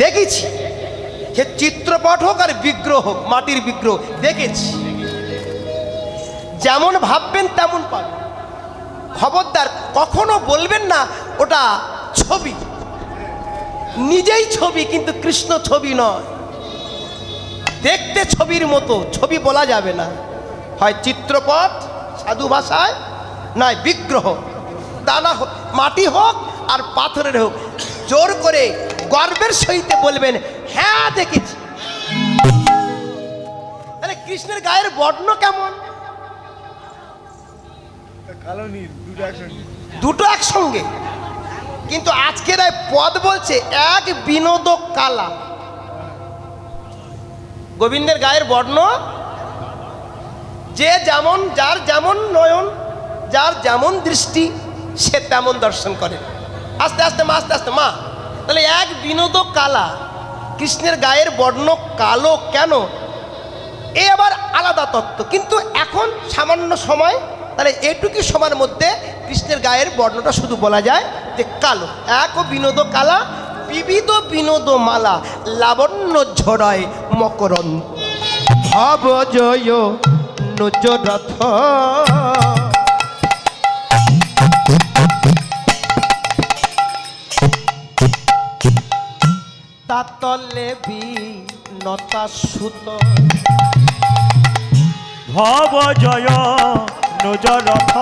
দেখেছি সে চিত্রপট হোক আর বিগ্রহ হোক, মাটির বিগ্রহ দেখেছি। যেমন ভাববেন তেমন পাবেন। খবরদার কখনো বলবেন না, ওটা ছবি। নিজেই ছবি, কিন্তু কৃষ্ণ ছবি নয়। দেখতে ছবির মতো, ছবি বলা যাবে না। হয় চিত্রপট, সাধু ভাষায়, নয় বিগ্রহ। দানা মাটি হোক আর পাথরের হোক, জোর করে গর্বের সহিতে বলবেন হ্যাঁ দেখেছি। তাহলে কৃষ্ণের গায়ের বর্ণ কেমন? কালো নীল দুটো একসঙ্গে। দুটো একসঙ্গে। কিন্তু আজকের এই পদ বলছে এক বিনোদ কালা। গোবিন্দের গায়ের বর্ণ যে যেমন যার যেমন নয়ন যার যেমন দৃষ্টি সে তেমন দর্শন করে। আস্তে আস্তে মা আস্তে আস্তে মা। তাহলে এক বিনোদ কালা। কৃষ্ণের গায়ের বর্ণ কালো কেন? এ আবার আলাদা তত্ত্ব। কিন্তু এখন সামান্য সময়, তাহলে এটুকু সময়ের মধ্যে কৃষ্ণের গায়ের বর্ণটা শুধু বলা যায় যে কালো। এক ও বিনোদ কালা, বিবিধ বিনোদ মালা, লাবণ্য ঝড়ায় মকরন ভব জয় নজ রথ তাতলে বিনতা সুত। ভব জয় নজ রথ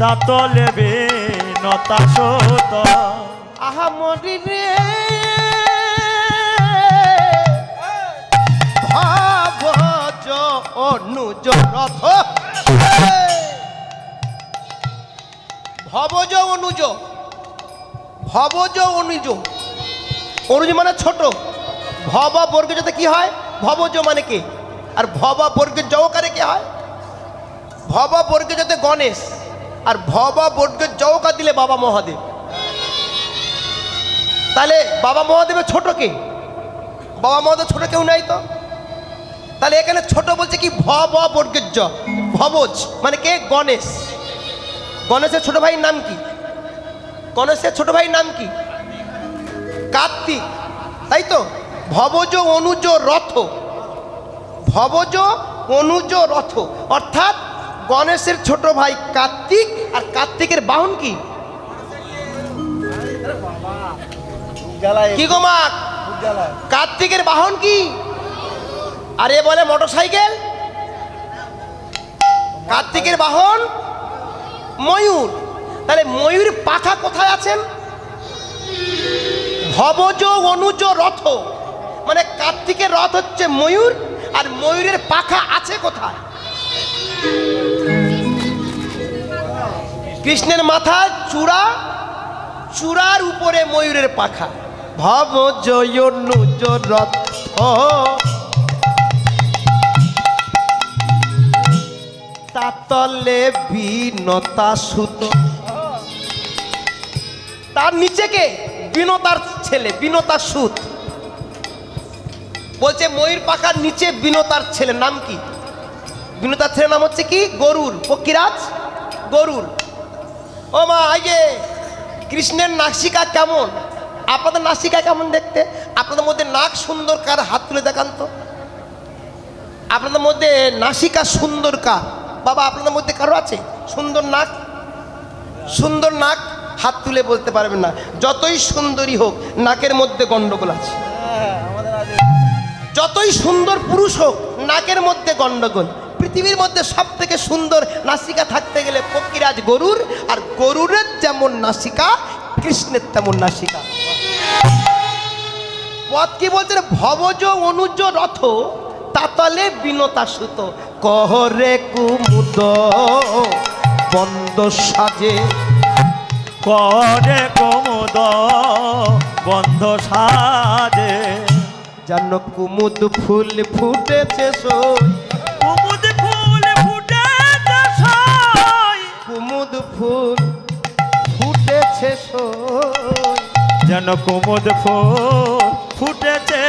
তাত লেবে নতাশত আহা মরি রে। ভাবজ অনুজ রথ ভবজ অনুজ ভবজ অনুজ। অনুজ মানে ছোট। ভব বর্গ যাতে কি হয়? ভবজ মানে কি? আর ভবা বর্গের জওকারে কে হয়? ভবা বর্গে যাতে গণেশ, আর ভবা বর্গের জওকা দিলে বাবা মহাদেব। তাহলে বাবা মহাদেবের ছোট কে? বাবা মহাদেব ছোট কেউ নাই তো? তাহলে এখানে ছোট বলছে কি? ভ ব বর্গের জ ভবজ মানে কে? গণেশ। গণেশের ছোট ভাইয়ের নাম কি? গণেশের ছোট ভাইয়ের নাম কি? কার্তিক। তাই তো? ভবজ অনুজ রথ। ভবজ অনুজ রথ। অর্থাৎ গণেশের ছোট ভাই কার্তিক আর কার্তিকের বাহন কি? কি গো মা? কার্তিকের বাহন কি? আরে বলে মোটর সাইকেল কার্তিকের বাহন ময়ূর। তাহলে ময়ূর পাখা কোথায় আছেন? ভবজ অনুজ রথ। মানে কার্তিকের রথ হচ্ছে ময়ূর, আর ময়ূরের পাখা আছে কোথায়? কৃষ্ণের মাথায় চূড়া, চূড়ার উপরে ময়ূরের পাখা। ভব জয় অনুজ রথ। তাতলে বিনতা সুত। তার নিচে কে বিনতার ছেলে, বিনতার সুত। বলছে, ময়ূর পাখার নিচে বিনতার ছেলে, নাম কি? বিনতার ছেলের নাম হচ্ছে কি? গরুর পক্ষীরাজ গরুর। ও মা যে কৃষ্ণের নাসিকা কেমন? আপনাদের নাসিকা কেমন দেখতে? আপনাদের মধ্যে নাক সুন্দর কার? হাত তুলে দেখান তো। আপনাদের মধ্যে নাসিকা সুন্দর কার? বাবা, আপনাদের মধ্যে কারও আছে? সুন্দর নাক? সুন্দর নাক? হাত তুলে বলতে পারবেন না। যতই সুন্দরী হোক, নাকের মধ্যে গন্ডগোল আছে। যতই সুন্দর পুরুষ হোক, নাকের মধ্যে গন্ডগোল। পৃথিবীর মধ্যে সব থেকে সুন্দর নাসিকা থাকতে গেলে পক্ষীরাজ গরুর, আর গরুরের যেমন নাসিকা, কৃষ্ণের তেমন নাসিকা। পথ কি বলছে রে? ভবজ অনুজ রথ, তাতলে বিনতা সুত। কহরে কুমুদ, বন্দ সাজে করে কমুদ বন্ধ সাজে। যেন কুমুদ ফুল ফুটেছে সই। কুমুদ ফুল ফুটে সই। কুমুদ ফুল ফুটেছে সই। যেন কুমুদ ফুল ফুটেছে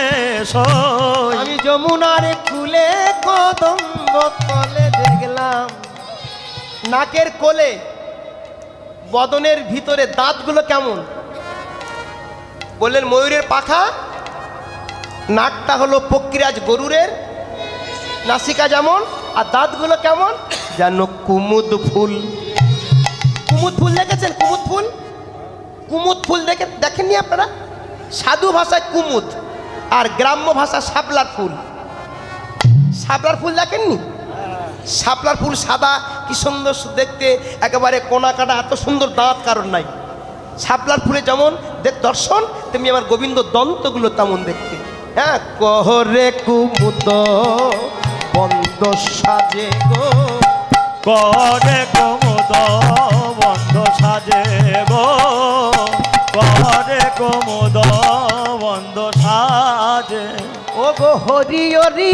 সই। আমি যমুনার কুলে কদম্ব তলে দেখলাম নাকের কোলে বদনের ভিতরে দাঁতগুলো কেমন? বললেন, ময়ূরের পাখা, নাকটা হলো পক্রিয়াজ গরুরের, নাসিকা যেমন, আর দাঁতগুলো কেমন? যেন কুমুদ ফুল। কুমুদ ফুল দেখেছেন? কুমুদ ফুল? কুমুদ ফুল দেখে দেখেননি আপনারা? সাধু ভাষায় কুমুদ, আর গ্রাম্য ভাষা শাপলার ফুল। শাপলার ফুল দেখেননি? শাপলার ফুল সাদা কি সুন্দর দেখতে। একেবারে কোনা কাটা এত সুন্দর দাঁত কারণ নাই। শাপলার ফুলে যেমন দেখ দর্শন তেমনি আমার গোবিন্দ দন্তগুলো তেমন দেখতে। হ্যাঁ কহরে কুমুদ বন্ধ সাজে গো। করে কুমুদ বন্ধ সাজে গো। করে কুমুদ বন্ধ সাজে। ও গো হরি হরি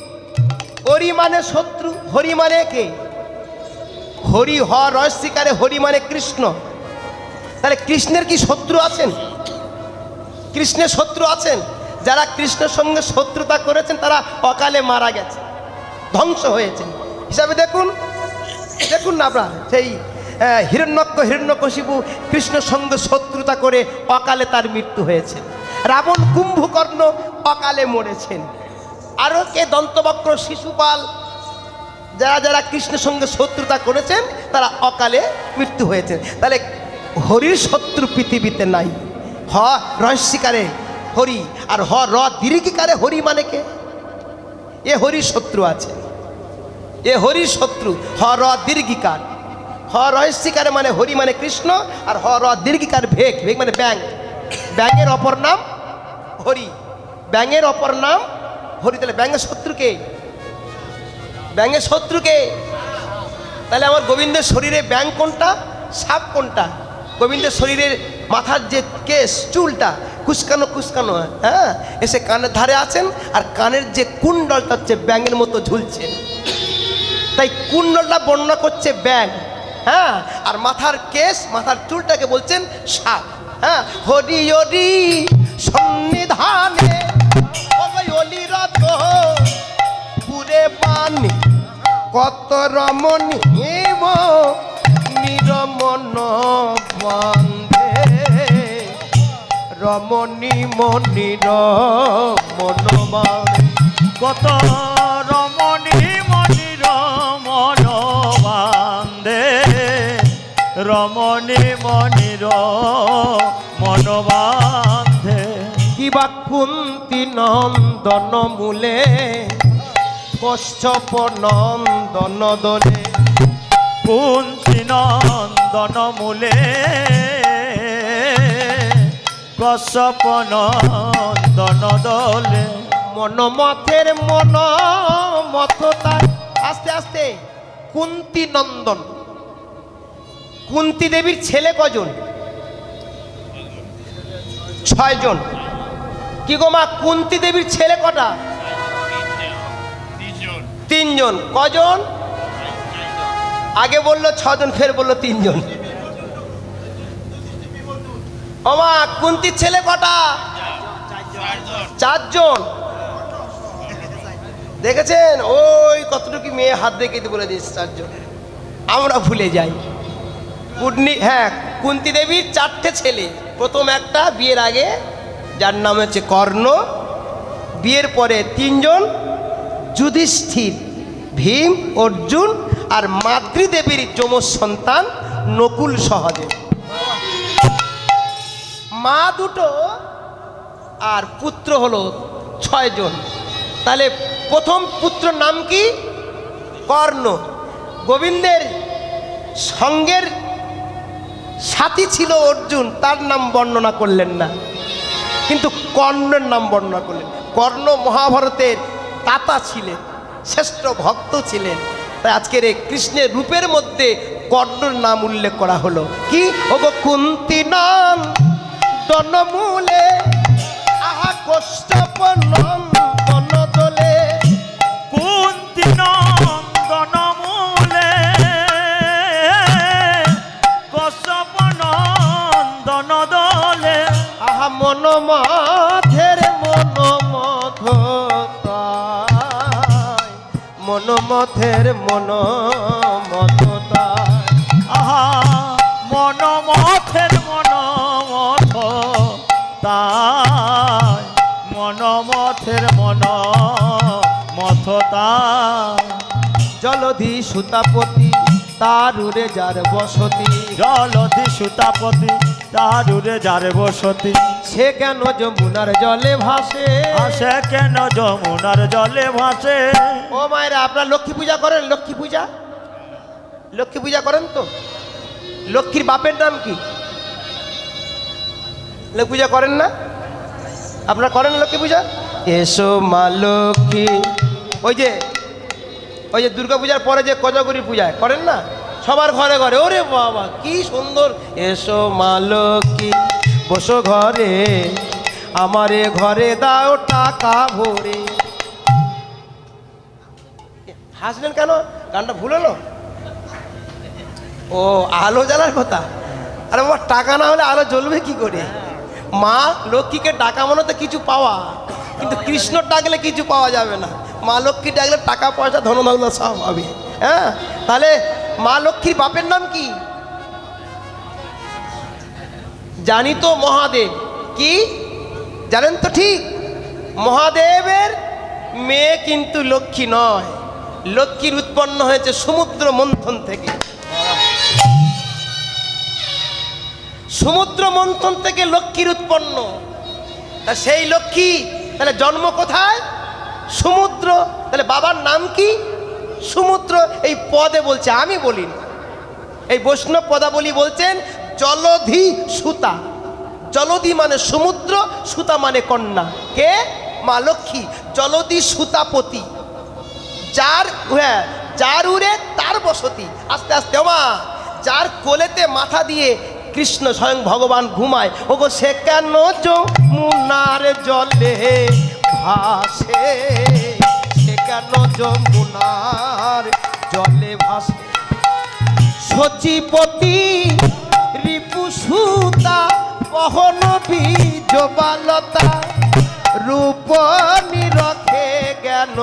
হরি মানে শত্রু, হরি মানে কে? হরি হ রহস্যিকারে হরি মানে কৃষ্ণ। তাহলে কৃষ্ণের কি শত্রু আছেন? কৃষ্ণের শত্রু আছেন? যারা কৃষ্ণের সঙ্গে শত্রুতা করেছেন, তারা অকালে মারা গেছে, ধ্বংস হয়েছে। হিসাবে দেখুন দেখুন না আপনারা, সেই হিরণ্যক্ষ, হিরণ্যকশিপু কৃষ্ণের সঙ্গে শত্রুতা করে অকালে তার মৃত্যু হয়েছে। রাবণ কুম্ভকর্ণ অকালে মরেছেন। আরও কে দন্তবক্র শিশুপাল যারা যারা কৃষ্ণের সঙ্গে শত্রুতা করেছেন, তারা অকালে মৃত্যু হয়েছে তাহলে হরির শত্রু পৃথিবীতে নাই। হ রহস্যিকারে হরি, আর হ র দীর্ঘিকারে হরি মানে কে? এ হরি শত্রু আছে। এ হরি শত্রু, হ র দীর্ঘিকার। হ রহস্যিকারে মানে হরি মানে কৃষ্ণ, আর হ র দীর্ঘিকার ভেগ। ভেগ মানে ব্যাং ব্যাঙের অপর নাম হরি। ব্যাঙের অপর নাম হরি তাহলে ব্যাঙের শত্রুকে। ব্যাঙের শত্রুকে। তাহলে আমার গোবিন্দের শরীরে ব্যাং কোনটা? সাপ কোনটা? গোবিন্দের শরীরের মাথার যে কেস চুলটা কুচকানো কুচকানো হ্যাঁ? এসে কানের ধারে আছেন আর কানের যে কুণ্ডলটা হচ্ছে ব্যাঙের মতো ঝুলছে। তাই কুণ্ডলটা বর্ণনা করছে ব্যাং হ্যাঁ? আর মাথার কেস মাথার চুলটাকে বলছেন সাপ হ্যাঁ? হরি হরি সন্নিধানে অলিরত পুরে পানি, কত রমণী নিরমন বন্ধে রমণী মনির মনোমান কত রমণী মনির মন বান্ধে রমণী মনির মন বান্ধে কিবা কুন্তি নন্দন মূলে, কশ্যপ নন্দন দলে। কুন্তি নন্দন মূলে, কশ্যপ নন্দন দলে। মনমথের মন মথ তার। আস্তে আস্তে। কুন্তি নন্দন। কুন্তি দেবীর ছেলে কজন? ছয়জন। কি গো মা, কুন্তি দেবীর ছেলে কটা? তিনজন। কজন? আগে বলল ছজন, ফের বলল তিনজন। ওমা কুন্তির ছেলে কটা? চারজন। দেখেছেন? ওই কতটুকু মেয়ে হাত দেখে বলে দিয়েছে চারজন। আমরা ভুলে যাই। কুটনি হ্যাঁ কুন্তি দেবীর চারটে ছেলে। প্রথম একটা, বিয়ের আগে যার নাম হচ্ছে কর্ণ। বিয়ের পরে তিনজন, যুধিষ্ঠির, ভীম, অর্জুন আর মাতৃদেবীর যমজ সন্তান নকুল সহদেব। মা দুটো আর পুত্র হলো ছয়জন। তাহলে প্রথম পুত্র নাম কি? কর্ণ। গোবিন্দের সঙ্গের সাথী ছিল অর্জুন, তার নাম বর্ণনা করলেন না। কিন্তু কর্ণের নাম বর্ণনা করলেন। কর্ণ মহাভারতের তাতা ছিলেন, শ্রেষ্ঠ ভক্ত ছিলেন। তাই আজকের এই কৃষ্ণের রূপের মধ্যে কর্ণর নাম উল্লেখ করা হলো। কি? ওগো কুন্তি নাম, দনমূলে, আহা কষ্টপ মথের মন মধতায় আহা, মন মন মথ তাই মথের মথ তাই জলধি সুতাপতি তার উড়ে যার বসতি। জলধি সুতাপতি তারুরে যারে বসতি। সে কেন যমুনার জলে ভাসে? সে কেন যমুনার জলে ভাসে? ও মায়েরা আপনার লক্ষ্মী পূজা করেন? লক্ষ্মী পূজা? লক্ষ্মী পূজা করেন তো? লক্ষ্মীর বাপের নাম কি? লক্ষ্মী পূজা করেন না? আপনারা করেন লক্ষ্মী পূজা? এসো মা লক্ষ্মী। ওই যে ওই যে দুর্গা পূজার পরে যে কোজাগরি পূজায় করেন না? সবার ঘরে ঘরে, ওরে বাবা, কি সুন্দর। এসো মা লক্ষ্মী বসো ঘরে, আমারে ঘরে দাও টাকা ভরে। হাসলেন কেন? গানটা ভুল হলো? ও, আলো জ্বালার কথা? আরে বাবা, টাকা না হলে আলো জ্বলবে কি করে? মা লক্ষ্মীকে ডাকা মনে তো কিছু পাওয়া, কিন্তু কৃষ্ণ ডাকলে কিছু পাওয়া যাবে না। মা লক্ষ্মী ডাকলে টাকা পয়সা ধন ধন সব হবে। হ্যাঁ? তাহলে মা লক্ষ্মীর বাপের নাম কি? জানি তো মহাদেব। কি? জানেন তো ঠিক? মহাদেবের মেয়ে কিন্তু লক্ষ্মী নয়। লক্ষ্মীর উৎপন্ন হয়েছে সমুদ্র মন্থন থেকে। সমুদ্র মন্থন থেকে লক্ষ্মীর উৎপন্ন। তা সেই লক্ষ্মী, তাহলে জন্ম কোথায়? সমুদ্র। তাহলে বাবার নাম কি? সমুদ্র এই পদে বলছে, আমি বলিনি। এই বৈষ্ণব পদাবলী বলছেন, জলধি সুতা। জলধি মানে সমুদ্র, সুতা মানে কন্যা। কে? মা লক্ষ্মী। জলধি সুতাপতি। যার হ্যাঁ যার উড়ে তার বসতি। আস্তে আস্তে মা যার কোলেতে মাথা দিয়ে কৃষ্ণ স্বয়ং ভগবান ঘুমায়, ওগো সে কেন যমুনার জলে ভাসে? কেন যমুনার জলে ভাসে। সচিপতি রিপু সুতা বহন বীজবালতা রূপ নিরখে জ্ঞান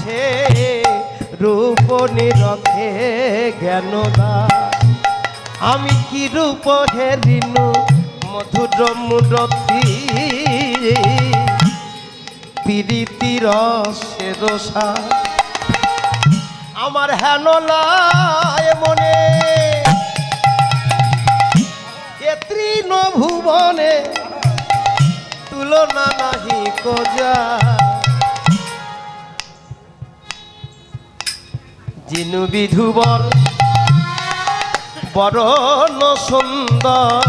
সে রূপ নিরখে জ্ঞান আমি কি রূপ হেরিনু মধুর মুরতি প্রীতির রসা আমার হেন লায় মনে। এ তৃণ ভুবনে তুলনা নাহি কোজা জিনু বিধুবর বরণ সুন্দর,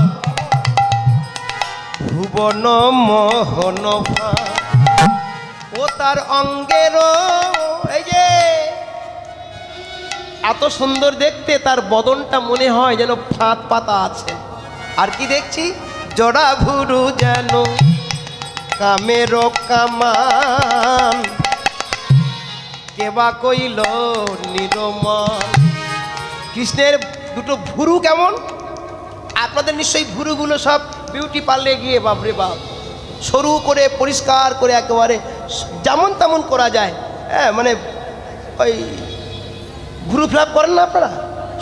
ভুবন মোহন ভা ও তার অঙ্গের এই যে, এত সুন্দর দেখতে তার বদনটা মনে হয় যেন ফাঁত পাতা আছে। আর কি দেখছি? জড়া ভুরু যেন কামের কামান। কেবা কইল নিরমান কৃষ্ণের দুটো ভুরু কেমন? আপনাদের নিশ্চয়ই ভুরুগুলো সব বিউটি পার্লে গিয়ে, বাপরে বাপ। সরু করে, পরিষ্কার করে একেবারে যেমন তেমন করা যায়। হ্যাঁ মানে ওই ভুরু ফিল করেন না আপনারা?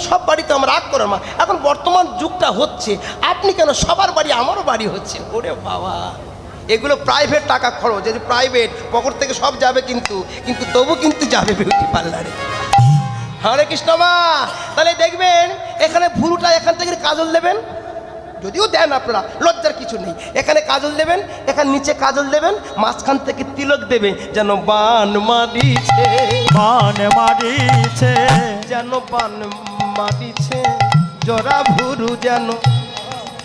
সব বাড়িতে আমরা রাগ করেন মা। এখন বর্তমান যুগটা হচ্ছে, আপনি কেন সবার বাড়ি আমারও বাড়ি হচ্ছে? ওরে বাবা! এগুলো প্রাইভেট টাকা খরচ যদি প্রাইভেট পকেট থেকে সব যাবে কিন্তু কিন্তু তবু কিন্তু যাবে বিউটি পার্লারে হরে কৃষ্ণ মা! তাহলে দেখবেন, এখানে ভুরুটা এখান থেকে কাজল দেবেন। যদিও দেন আপনারা লজ্জার কিছু নেই। এখানে কাজল দেবেন এখানে নিচে কাজল দেবেন মাঝখান থেকে তিলক দেবে যেন বান মারিছে। বান মারিছে। যেন বান মারিছে জরা ভুরু যেন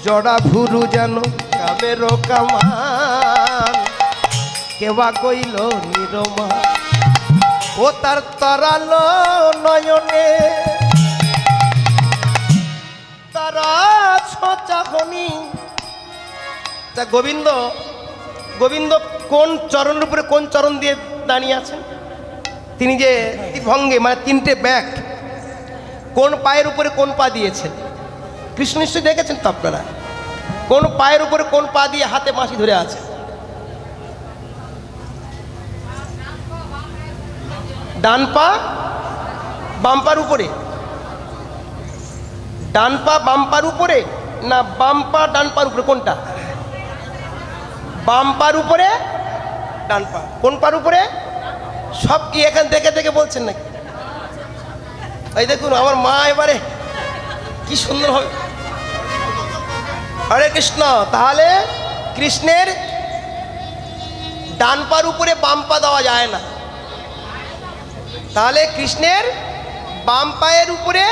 জরা ভুরু যেন কামের কামান কেবা কইল নিরমা ও তার তরাল নয়নে। মণি তা গোবিন্দ গোবিন্দ কোন চরণের উপরে কোন চরণ দিয়ে দাঁড়িয়ে আছেন? তিনি যে ভঙ্গে মানে তিনটে ব্যাগ কোন পায়ের উপরে কোন পা দিয়েছেন? কৃষ্ণ নিশ্চয়ই দেখেছেন তো আপনারা? কোন পায়ের উপরে কোন পা দিয়ে হাতে মাসি ধরে আছে? ডান পা, বাম পার উপরে। ডান পা, বাম পার উপরে। না বাম পা ডান পার উপরে কোনটা? বাম পার উপরে? ডান পা। কোন পার উপরে? সব কি এখান দেখে দেখে বলছেন নাকি? এই দেখুন, আমার মা এবারে কি সুন্দর হবে। হরে কৃষ্ণ, তাহলে কৃষ্ণের ডান পার উপরে বাম পা দেওয়া যায় না। তাহলে কৃষ্ণের বাম পায়ের উপরে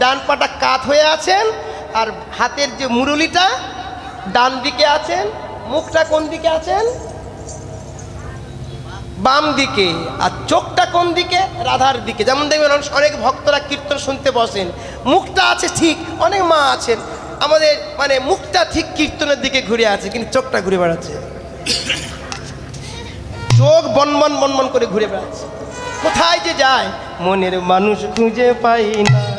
ডান পাটা কাত হয়ে আছেন আর হাতের যে মুরলিটা, ডান দিকে আছেন, মুখটা কোন দিকে আছেন? বাম দিকে। আর চোখটা কোন দিকে? রাধার দিকে। যেমন দেখবেন অনেক- ভক্তরা কীর্তন শুনতে বসেন। মুখটা আছে ঠিক, অনেক মা আছেন। আমাদের মানে মুখটা ঠিক কীর্তনের দিকে ঘুরে আছে, কিন্তু চোখটা ঘুরে বেড়াচ্ছে। চোখ বনবন বনবন করে ঘুরে বেড়াচ্ছে। কোথায় যে যায়? মনের মানুষ খুঁজে পাই না।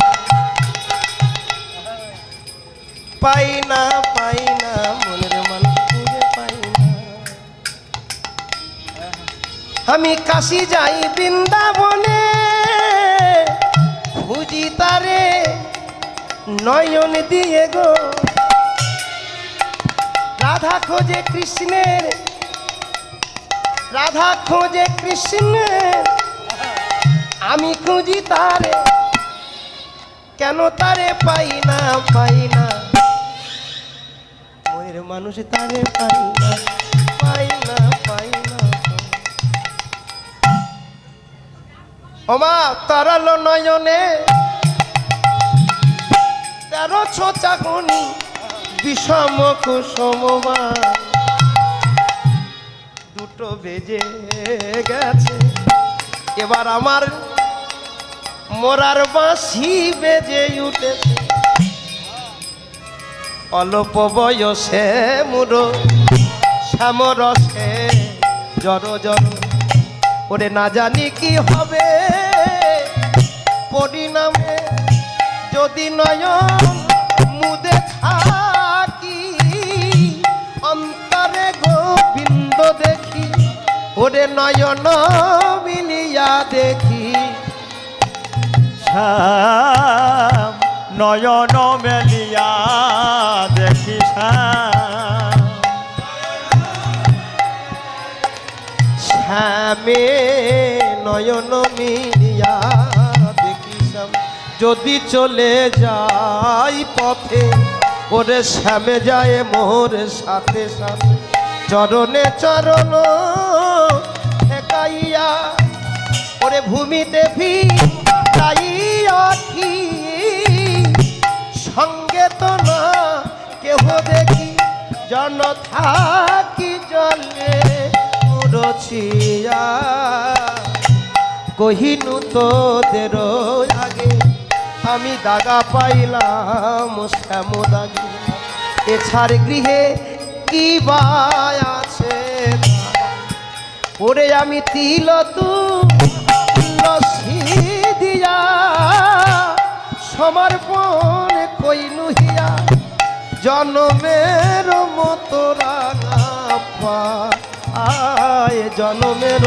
পাই না পাই না খুঁজে পাই আমি কাশি যাই বৃন্দাবনে, খুঁজি তারে নয়ন দিয়ে গো। রাধা খোঁজে কৃষ্ণের, রাধা খোঁজে কৃষ্ণের। আমি খুঁজি তারে, কেন তারে পাই না পাই না মনের মানুষ তারে পাই না পাই না পাই না। ওমা, তারাল নয়নে। তেরো ছোচা গনি বিষম কুসুমা দুটো বেজে গেছে, এবার আমার মোরার বাঁশি বেজে উঠেছে। অল্প বয়সে মুরো শ্যামরসে জর জর ওরে না জানি কি হবে, পরিণামে যদি নয়ন মুদে থাকি, অন্তরে গোবিন্দ দেখি, ওরে নয়ন মিলিয়া দেখি। নয়ন মেলিয়া দেখি শ্যাম শ্যামে নয়ন মিলিয়া দেখি শ্যাম যদি চলে যাই পথে, ওরে শ্যামে যায় মোর সাথে সাথে। চরণে চরণ জন থাকি জলে রছিয়া কহিনু তোদের আগে আমি দাগা পাইলাম শ্যাম দাগে। এছাড় গৃহে কি বা আছে? ওরে আমি তিল তু দিয়া সমর্পণ কইনু হিয়া জনমের মতো রাঙা পায় জনমের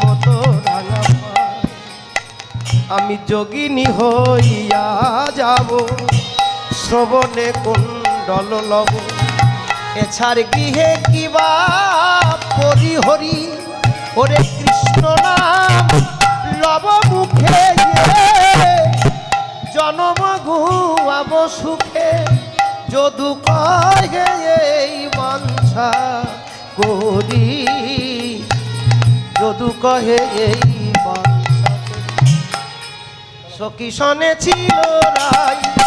মতো রাঙাপা আমি যোগিনী হইয়া যাব, শ্রবণে কুণ্ডল লব। এছাড় গৃহে কিবা পরিহরি? ওরে কৃষ্ণ নাম, লব মুখে জনম গুয়াব সুখে। যদু কহে এই বাঞ্ছা করি। যদু কহে এই বাঞ্ছা সখী শনে ছিল রাই